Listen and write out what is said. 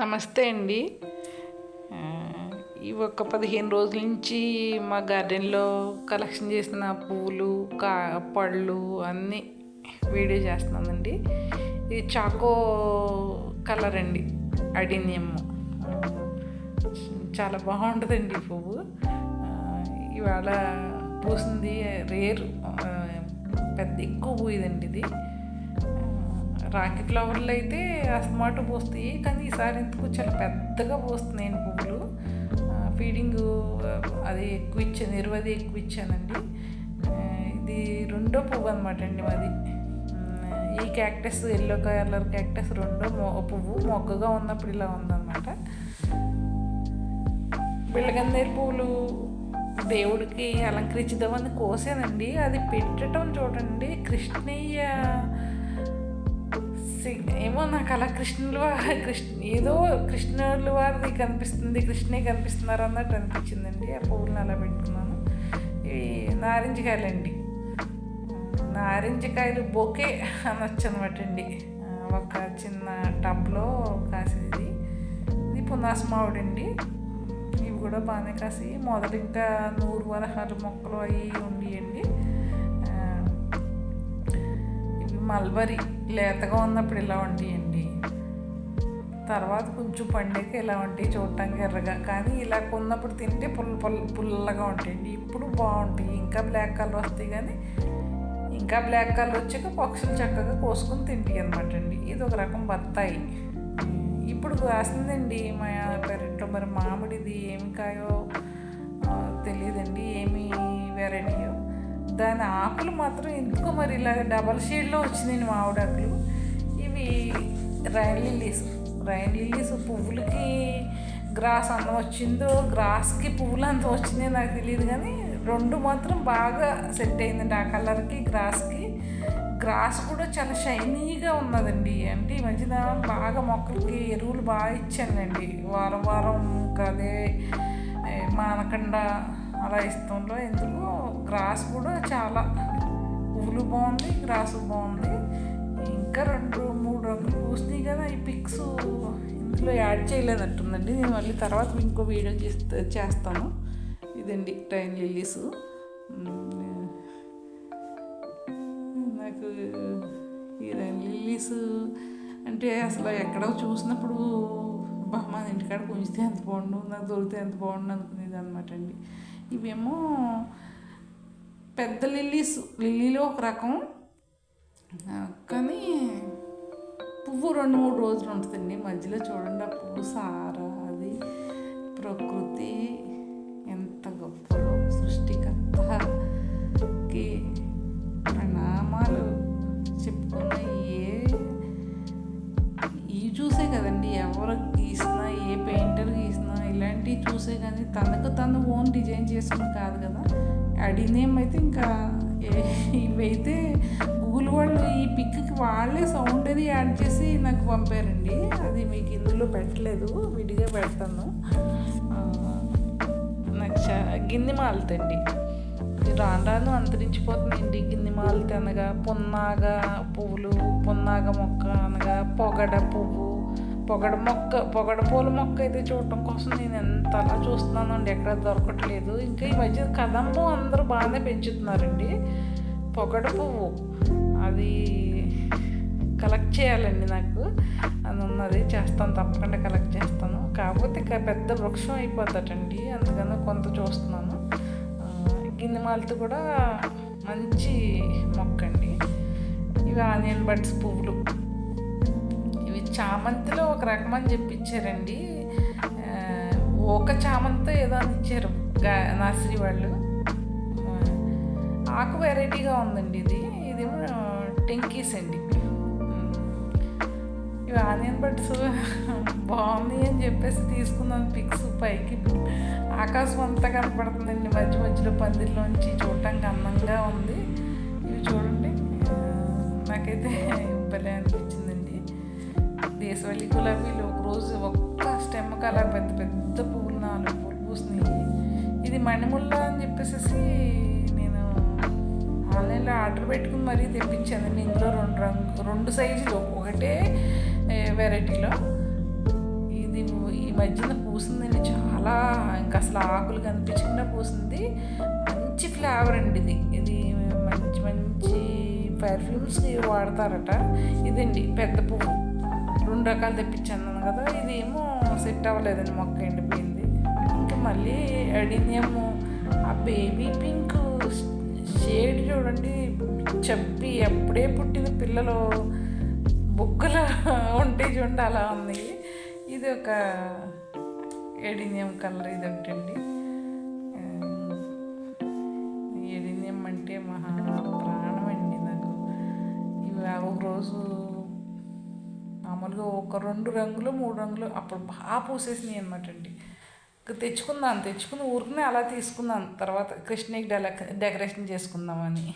నమస్తే అండి. ఈ ఒక పదిహేను రోజుల నుంచి మా గార్డెన్లో కలెక్షన్ చేసిన పువ్వులు కా పళ్ళు అన్నీ వీడియో చేస్తున్నానండి ఇది చాకో కలర్ అండి అడినియం. చాలా బాగుంటుందండి ఈ పువ్వు. ఇవాళ పూసింది రేరు పెద్ద ఎక్కువ పూయదండి ఇది. రాకి లవర్లు అయితే అస్మాటు పోస్తాయి. కానీ ఈసారి ఎందుకు చాలా పెద్దగా పోస్తున్నాయండి పువ్వులు. ఫీడింగ్ అది ఎక్కువ ఇచ్చాను ఇరవై ఎక్కువ ఇచ్చానండి. ఇది రెండో పువ్వు అనమాట అండి మాది. ఈ క్యాక్టస్ ఎల్లో కలర్ క్యాక్టస్ రెండో మొ పువ్వు మొగ్గగా ఉన్నప్పుడు ఇలా ఉందన్నమాట. బిళ్ళగన్నేరు పువ్వులు దేవుడికి అలంకరించుదామని కోసానండి. అది పెట్టడం చూడండి కృష్ణయ్య ఏమో నాకు అలా కృష్ణుల కృష్ణ ఏదో కృష్ణుల వారిది కనిపిస్తుంది కృష్ణే కనిపిస్తున్నారు అన్నట్టు అనిపించిందండి. ఆ పువ్వులను అలా పెట్టుకున్నాను. ఇవి నారింజకాయలండి. నారింజకాయలు బొకే అనొచ్చు అనమాట అండి ఒక చిన్న టబ్లో కాసేది. ఇది పునాస మామిడండి ఇవి కూడా బాగానే కాసి మొదలు ఇంకా నూరు వరహాలు మొక్కలు అవి ఉండియండి. అండి మల్బరీ లేతగా ఉన్నప్పుడు ఇలా ఉంటాయండి తర్వాత కొంచెం పండాక ఇలా ఉంటాయి చూడటానికి ఎర్రగా. కానీ ఇలా కొన్నప్పుడు తింటే పుల్ల పుల్ల పుల్లగా ఉంటాయండి. ఇప్పుడు బాగుంటాయి. ఇంకా బ్లాక్ కలర్ వస్తాయి కానీ ఇంకా బ్లాక్ కలర్ వచ్చాక పక్షులు చక్కగా కోసుకొని తింటాయి అనమాట అండి. ఇది ఒక రకం బత్తాయి. ఇప్పుడు కాసిందండి మా పెరట్లో. మరి మామిడిది ఏమి కాయో తెలియదండి. ఏమి వెరైటీయో దాని ఆకులు మాత్రం ఎందుకో మరి ఇలా డబల్ షేడ్లో వచ్చినాయి మామిడాకులు. ఇవి రైన్ లిల్లీస్ రైన్ లిల్లీస్ పువ్వులకి గ్రాస్ అంత వచ్చిందో గ్రాస్కి పువ్వులు అంత వచ్చిందో నాకు తెలియదు కానీ రెండు మాత్రం బాగా సెట్ అయిందండి ఆ కలర్కి గ్రాస్కి గ్రాస్ కూడా చాలా షైనీగా ఉన్నదండి. అంటే ఈ మధ్యన బాగా మొక్కలకి ఎరువులు బాగా ఇచ్చానండి వారం వారం ఇంకా అదే మానకుండా అలా ఇస్తుండ్రు. ఎందుకు గ్రాస్ కూడా చాలా. పువ్వులు బాగుంది గ్రాస్ బాగుంది. ఇంకా రెండు మూడు రంగులు పూసినాయి కదా ఈ పిక్స్ ఇందులో యాడ్ చేయలేదంటుందండి నేను మళ్ళీ తర్వాత ఇంకో వీడియో చేస్తా చేస్తాను. ఇదండి ట్రైన్ లిల్లీస్. నాకు ఈ ట్రైన్ లిల్లీస్ అంటే అసలు ఎక్కడో చూసినప్పుడు బా ఇంటికాడ పుంజితే ఎంత బాగుండు నాకు దొరికితే ఎంత బాగుండు అనుకునేది అనమాట అండి. ఇవేమో పెద్ద లిల్లీస్. లిల్లీలో ఒక రకం. కానీ పువ్వు రెండు మూడు రోజులు ఉంటుందండి. మధ్యలో చూడండి ఆ పువ్వు సారా అది ప్రకృతి ఎంత గొప్పలో సృష్టికర్త. కానీ తనకు తను ఓన్ డిజైన్ చేసుకుని కాదు కదా. అడినేమ్ అయితే ఇంకా ఏ- ఇవైతే గూగుల్ వాళ్ళు ఈ పిక్కి వాళ్ళే సౌండ్ అది యాడ్ చేసి నాకు పంపారండి. అది మీకు ఇందులో పెట్టలేదు విడిగా పెడతాను. నాకు చా గిన్నె మాలతండి. రాను రాను అంతరించిపోతుందండి. గిన్నె మాలతి అనగా పున్నాగ పువ్వులు పున్నాగ మొక్క అనగా పొగడ పువ్వు పొగడ మొక్క పొగడ పూల మొక్క అయితే చూడటం కోసం నేను ఎంత అలా చూస్తున్నాను అండి ఎక్కడ దొరకట్లేదు. ఇంకా ఈ మధ్య కదంబం అందరూ బాగానే పెంచుతున్నారండి. పొగడ పువ్వు. అది కలెక్ట్ చేయాలండి నాకు. అది ఉన్నది చేస్తాను తప్పకుండా కలెక్ట్ చేస్తాను. కాకపోతే ఇక పెద్ద వృక్షం అయిపోతాటండి అందుకని కొంత చూస్తున్నాను. గిన్నె మాలతో కూడా మంచి మొక్క అండి ఇవి ఆనియన్ బడ్స్ పువ్వులు. చామంతిలో ఒక రకం అని చెప్పించారండి ఒక చామంతి ఏదో అని ఇచ్చారు నర్సరీ వాళ్ళు. ఆకు వెరైటీగా ఉందండి ఇది. ఇదేమో టెంకీస్ అండి. ఇవి ఆనియన్ బట్స్ బాగుంది అని చెప్పేసి తీసుకున్నాను పిక్స్ పైకి. ఆకాశం అంతా కనపడుతుందండి మధ్య మధ్యలో పందిరి పువ్వులు గులాబీలు ఒక రోజు ఒక్క స్టెమ్కి అలా పెద్ద పెద్ద పువ్వులు నాలుగు పువ్వులు పూసినాయి. ఇది మణిముల్ల అని చెప్పేసి నేను ఆన్లైన్లో ఆర్డర్ పెట్టుకుని మరీ తెప్పించాను. ఇందులో రెండు రంగు రెండు సైజులు ఒకటే వెరైటీలో. ఇది ఈ మధ్యన పూసిందండి చాలా ఇంకా అసలు ఆకులు కనిపించకుండా పూసింది. మంచి ఫ్లేవర్ అండి ఇది. ఇది మంచి మంచి పెర్ఫ్యూమ్స్ వాడతారట. ఇదండి పెద్ద పువ్వు. రెండు రకాలు తెప్పించాను కదా ఇదేమో సెట్ అవ్వలేదండి మొక్క ఎండిపోయింది. ఇంకా మళ్ళీ అడినియము ఆ బేబీ పింక్ షేడ్ చూడండి చెప్పి ఎప్పుడే పుట్టిన పిల్లలు బుగ్గలు ఉంటే చూడండి అలా ఉంది. ఇది ఒక ఎడినియం కలర్ ఇది ఒకటండి. ఎడినియం అంటే మహా ప్రాణం అండి నాకు. ఇవి ఒక రోజు మామూలుగా ఒక రెండు రంగులు మూడు రంగులు అప్పుడు బాగా పూసేసినాయి అనమాట అండి. తెచ్చుకుందాం తెచ్చుకున్నాను తెచ్చుకుని ఊరికనే అలా తీసుకున్నాను తర్వాత కృష్ణకి డెకరేషన్ చేసుకుందామని.